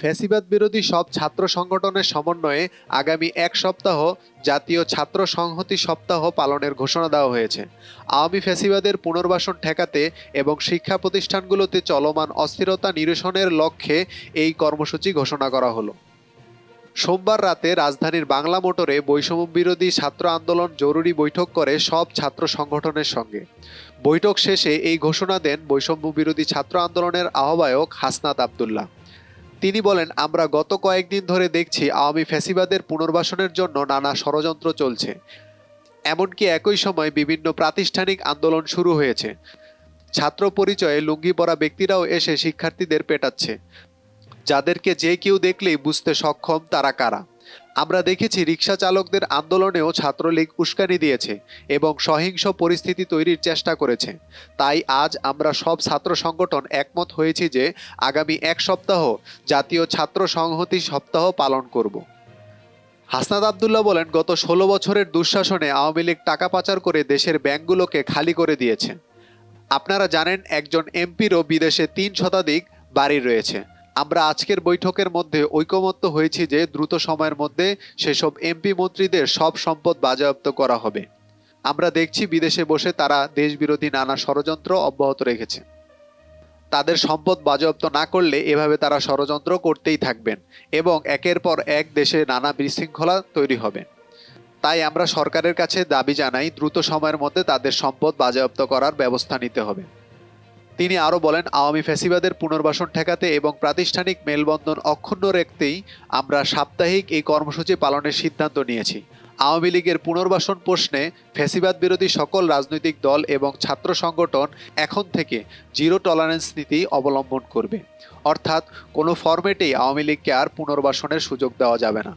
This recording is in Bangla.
ফ্যাসিবাদ বিরোধী সব ছাত্র সংগঠনের সমন্বয়ে আগামী এক সপ্তাহ জাতীয় ছাত্র সংহতি সপ্তাহ পালনের ঘোষণা দেওয়া হয়েছে। আওয়ামী ফ্যাসিবাদের পুনর্বাসন ঠেকাতে এবং শিক্ষা প্রতিষ্ঠানগুলোতে চলমান অস্থিরতা নিরসনের লক্ষ্যে এই কর্মসূচি ঘোষণা করা হলো। সোমবার রাতে রাজধানীর বাংলা মোটরে বৈষম্য বিরোধী ছাত্র আন্দোলন জরুরি বৈঠক করে সব ছাত্র সংগঠনের সঙ্গে। বৈঠক শেষে এই ঘোষণা দেন বৈষম্য বিরোধী ছাত্র আন্দোলনের আহ্বায়ক হাসনাত আবদুল্লাহ। তিনি বলেন, আমরা গত কয়েকদিন ধরে দেখছি আওয়ামী ফ্যাসিবাদের পুনর্বাসনের জন্য নানা ষড়যন্ত্র চলছে। এমনকি একই সময় বিভিন্ন প্রাতিষ্ঠানিক আন্দোলন শুরু হয়েছে। ছাত্র পরিচয়ে লুঙ্গি পরা ব্যক্তিরাও এসে শিক্ষার্থীদের পেটাচ্ছে। যাদেরকে যে কেউ দেখলেই বুঝতে সক্ষম তারা কারা? আমরা দেখেছি রিক্সা চালকদের আন্দোলনেও ছাত্রলীগ উস্কানি দিয়েছে এবং সহিংস পরিস্থিতি তৈরির চেষ্টা করেছে। তাই আজ আমরা সব ছাত্র সংগঠন একমত হয়েছি যে আগামী এক সপ্তাহ জাতীয় ছাত্র সংহতি সপ্তাহ পালন করব। হাসনাদ আবদুল্লাহ বলেন, গত ষোলো বছরের দুঃশাসনে আওয়ামী লীগ টাকা পাচার করে দেশের ব্যাংকগুলোকে খালি করে দিয়েছে। আপনারা জানেন, একজন এমপিরও বিদেশে তিন শতাধিক বাড়ি রয়েছে। আমরা আজকের বৈঠকের মধ্যে ঐকমত্য হয়েছি যে দ্রুত সময়ের মধ্যে সেসব এমপি মন্ত্রীদের সব সম্পদ বাজেয়াপ্ত করা হবে। আমরা দেখছি বিদেশে বসে তারা দেশবিরোধী নানা ষড়যন্ত্র অব্যাহত রেখেছে। তাদের সম্পদ বাজেয়াপ্ত না করলে এভাবে তারা ষড়যন্ত্র করতেই থাকবেন এবং একের পর এক দেশে নানা বিশৃঙ্খলা তৈরি হবে। তাই আমরা সরকারের কাছে দাবি জানাই, দ্রুত সময়ের মধ্যে তাদের সম্পদ বাজেয়াপ্ত করার ব্যবস্থা নিতে হবে। তিনি আরও বলেন, আওয়ামী ফ্যাসিবাদের পুনর্বাসন ঠেকাতে এবং প্রাতিষ্ঠানিক মেলবন্ধন অক্ষুণ্ণ রাখতেই আমরা সাপ্তাহিক এই কর্মসূচি পালনের সিদ্ধান্ত নিয়েছি। আওয়ামী লীগের পুনর্বাসন প্রশ্নে ফ্যাসিবাদ বিরোধী সকল রাজনৈতিক দল এবং ছাত্র সংগঠন এখন থেকে জিরো টলারেন্স নীতি অবলম্বন করবে। অর্থাৎ কোনো ফরম্যাটেই আওয়ামী লীগকে আর পুনর্বাসনের সুযোগ দেওয়া যাবে না।